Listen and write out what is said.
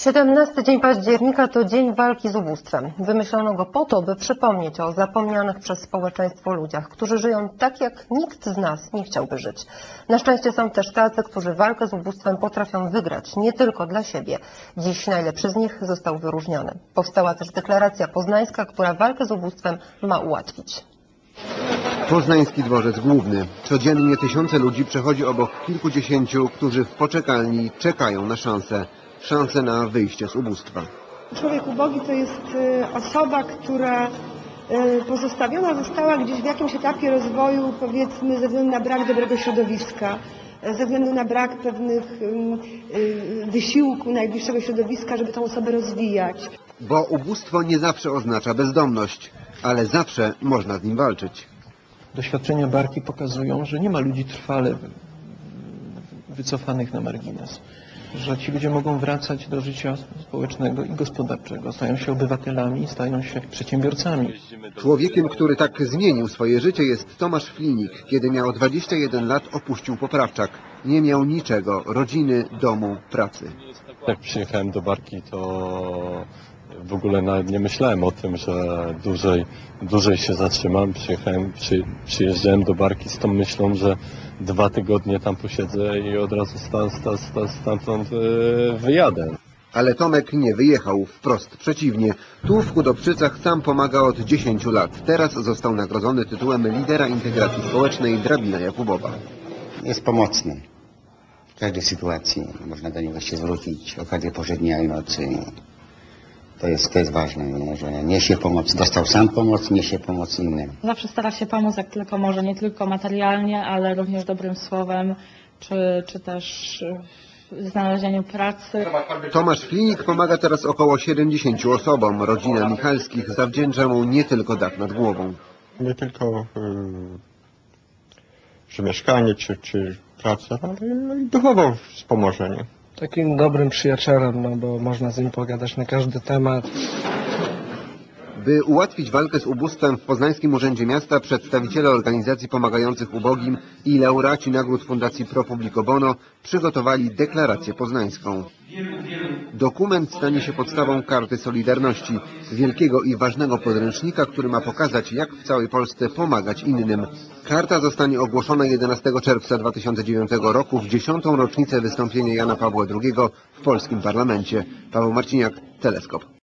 17 dzień października to dzień walki z ubóstwem. Wymyślono go po to, by przypomnieć o zapomnianych przez społeczeństwo ludziach, którzy żyją tak, jak nikt z nas nie chciałby żyć. Na szczęście są też tacy, którzy walkę z ubóstwem potrafią wygrać, nie tylko dla siebie. Dziś najlepszy z nich został wyróżniony. Powstała też deklaracja poznańska, która walkę z ubóstwem ma ułatwić. Poznański dworzec główny. Codziennie tysiące ludzi przechodzi obok kilkudziesięciu, którzy w poczekalni czekają na szansę. Szansę na wyjście z ubóstwa. Człowiek ubogi to jest y, osoba, która y, pozostawiona została gdzieś w jakimś etapie rozwoju, powiedzmy, ze względu na brak dobrego środowiska, y, ze względu na brak pewnych y, wysiłku najbliższego środowiska, żeby tą osobę rozwijać. Bo ubóstwo nie zawsze oznacza bezdomność, ale zawsze można z nim walczyć. Doświadczenia barki pokazują, że nie ma ludzi trwale wycofanych na margines. Że ci ludzie mogą wracać do życia społecznego i gospodarczego. Stają się obywatelami, stają się przedsiębiorcami. Człowiekiem, który tak zmienił swoje życie jest Tomasz Flinik. Kiedy miał 21 lat opuścił poprawczak. Nie miał niczego, rodziny, domu, pracy. Jak przyjechałem do Barki, to w ogóle nawet nie myślałem o tym, że dłużej, dłużej się zatrzymam. Przyjechałem, przy, przyjeżdżałem do Barki z tą myślą, że dwa tygodnie tam posiedzę i od razu sta, sta, sta, stamtąd e, wyjadę. Ale Tomek nie wyjechał, wprost przeciwnie. Tu w Chudobrzycach sam pomaga od 10 lat. Teraz został nagrodzony tytułem lidera integracji społecznej Drabina Jakubowa. jest pomocny. W każdej sytuacji można do niego się zwrócić o każdej porze dnia i nocy. To jest, to jest ważne, nie? że niesie pomoc, dostał sam pomoc, niesie pomoc innym. Zawsze stara się pomóc jak tylko może, nie tylko materialnie, ale również dobrym słowem, czy, czy też w znalezieniu pracy. Tomasz Flinik pomaga teraz około 70 osobom. Rodzina Michalskich zawdzięcza mu nie tylko dach nad głową. nie tylko y, że mieszkanie czy, czy pracę, ale i duchowo wspomożenie. Takim dobrym przyjacielem, no bo można z nim pogadać na każdy temat. By ułatwić walkę z ubóstwem w Poznańskim Urzędzie Miasta przedstawiciele organizacji pomagających ubogim i laureaci nagród Fundacji Pro Bono przygotowali deklarację poznańską. Dokument stanie się podstawą karty Solidarności, wielkiego i ważnego podręcznika, który ma pokazać, jak w całej Polsce pomagać innym. Karta zostanie ogłoszona 11 czerwca 2009 roku w dziesiątą rocznicę wystąpienia Jana Pawła II w polskim parlamencie. Paweł Marciniak, Teleskop.